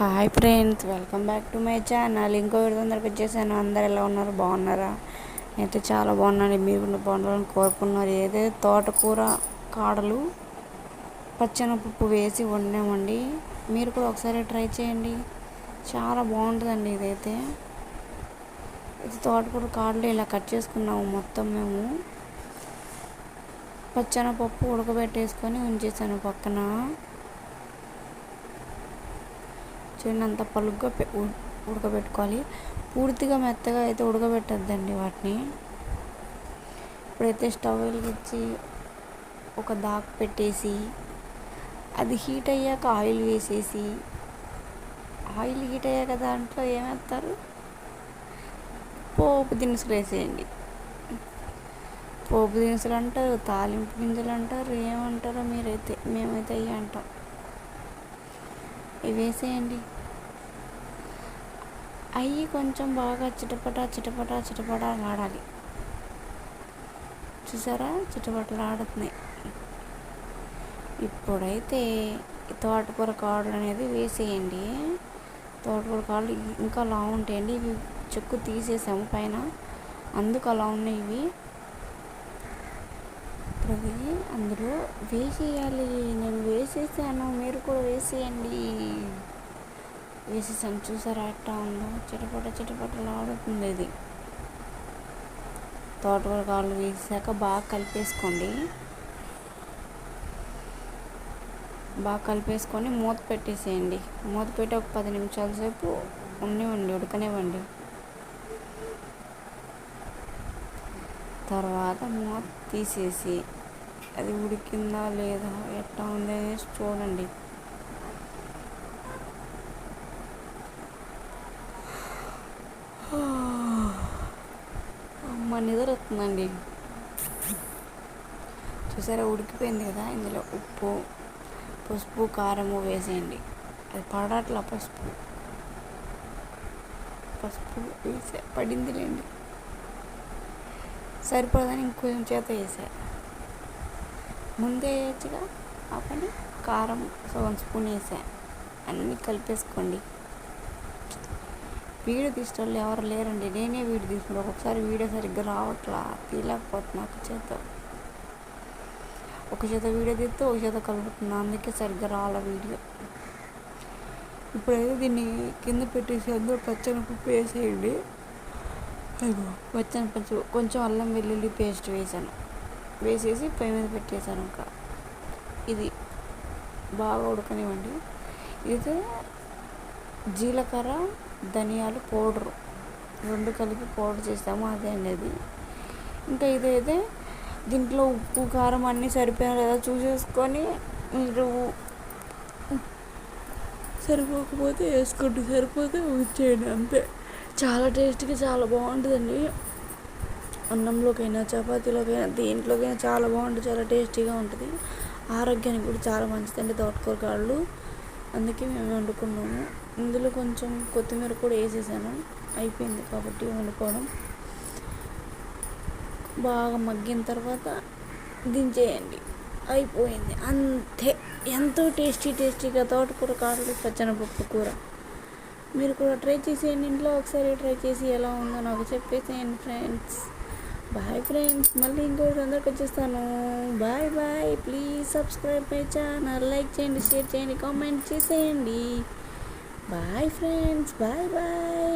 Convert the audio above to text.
Hi friends welcome back to my channel ఇంకో విధంగా అందరికి వచ్చేసాను అందరు ఎలా ఉన్నారు? బాగున్నారా? నేనైతే చాలా బాగున్నాను. మీరు కూడా బాగుండాలని కోరుకున్నారు ఏదైతే తోటకూర కాడలు పచ్చనపప్పు వేసి వండామండి మీరు కూడా ఒకసారి ట్రై చేయండి. చాలా బాగుంటుందండి ఇదైతే. ఇది తోటకూర కాడలు ఇలా కట్ చేసుకున్నాము మొత్తం మేము. పచ్చనపప్పు ఉడకబెట్టేసుకొని ఉంచేసాను పక్కన. చూడండి అంత పలుగ్గా ఉడకబెట్టుకోవాలి. పూర్తిగా మెత్తగా అయితే ఉడకబెట్టద్దండి వాటిని. ఇప్పుడైతే స్టవ్ వెలిగించి ఒక దాక్ పెట్టేసి అది హీట్ అయ్యాక ఆయిల్ వేసేసి ఆయిల్ హీట్ అయ్యాక దాంట్లో ఏమేస్తారు పోపు దినుసులు వేసేయండి. పోపు దినుసులు అంటారు తాలింపు గింజలు అంటారు ఏమంటారో మీరైతే మేమైతే అయ్యి అంటాం. ఇవి వేసేయండి అవి కొంచెం బాగా చిటపట చిటపట చిటపట ఆడాలి చూసారా? చిటపటలాడుతున్నాయి ఇప్పుడైతే తోటకూర కాడలు అనేది వేసేయండి. తోటకూర కాడలు ఇంకా అలా ఉంటాయండి. ఇవి చెక్కు తీసేసాము పైన. అందుకు అలా ఉన్నాయి ఇవి. ఇప్పుడు అందులో వేసేయాలి. నేను వేసేసాను. మీరు కూడా వేసేయండి. వేసేసాను. చూసారా? ఎట్టా ఉందో? చిటపట చిటపటలు ఆడుతుంది ఇది తోటకూర కాళ్ళు వేసాక బాగా కలిపేసుకోండి. బాగా కలిపేసుకొని మూత పెట్టేసేయండి. మూత పెట్టి ఒక పది నిమిషాల సేపు ఉండనివ్వండి ఉడకనివ్వండి. తర్వాత మూత తీసేసి అది ఉడికిందా లేదా ఎట్లా ఉంది అనేసి చూడండి. అమ్మ నిద్ర వస్తుందండి. చూసారా ఉడికిపోయింది కదా ఇందులో ఉప్పు పసుపు కారము వేసేయండి. అది పడట్లా పసుపు. పసుపు వేసే పడిందిలేండి. సరిపోదని ఇంకొంచెం చేత వేసా. ముందే వేయచ్చుగా ఆ పని కారం సగం స్పూన్ వేసా. అన్నీ కలిపేసుకోండి. వీడియో తీసేటోళ్ళు ఎవరు లేరండి. నేనే వీడియో తీసుకుంటా ఒక్కొక్కసారి వీడియో సరిగ్గా రావట్లా? తీయలేకపోతున్నా ఒక చేత. ఒక చేత వీడియో తీస్తే ఒక చేత కలుపుతున్నా. అందుకే సరిగ్గా రాలే వీడియో. ఇప్పుడైతే దీన్ని కింద పెట్టేసి అందులో పచ్చని పప్పు వేసేయండి. వచ్చిన. పచ్చి కొంచెం అల్లం వెల్లుల్లి పేస్ట్ వేసాను. వేసేసి పొయ్యి మీద పెట్టేశాను ఇంకా. ఇది బాగా ఉడకనివ్వండి. ఇది జీలకర్ర ధనియాలు పౌడరు. రెండు కలిపి పౌడర్ చేస్తాము అదే అనేది. ఇంకా ఇదైతే దీంట్లో ఉప్పు కారం అన్నీ సరిపోయా లేదా చూసేసుకొని మీరు సరిపోకపోతే వేసుకోండి. సరిపోతే ఉంచేయండి అంతే. చాలా టేస్ట్గా చాలా బాగుంటుందండి. అన్నంలోకైనా చపాతీలోకైనా దేంట్లోకైనా చాలా బాగుంటుంది చాలా టేస్టీగా ఉంటుంది. ఆరోగ్యానికి కూడా చాలా మంచిదండి తోటకూర కాళ్ళు. అందుకే మేము వండుకున్నాము. ఇందులో కొంచెం కొత్తిమీర కూడా వేసేసాను. అయిపోయింది కాబట్టి వండుకోవడం. బాగా మగ్గిన తర్వాత దించేయండి. అయిపోయింది. అంతే. ఎంతో టేస్టీ టేస్టీగా తోటకూర కాళ్ళు పచ్చనపప్పు కూర. మీరు కూడా ట్రై చేసేయండి ఇంట్లో ఒకసారి ట్రై చేసి ఎలా ఉందో నాకు చెప్పేసేయండి ఫ్రెండ్స్. బాయ్ ఫ్రెండ్స్ మళ్ళీ ఇంకో అందరికి వచ్చేస్తాను. Bye bye please subscribe my channel like చేయండి షేర్ చేయండి కామెంట్ చేసేయండి. Bye friends bye bye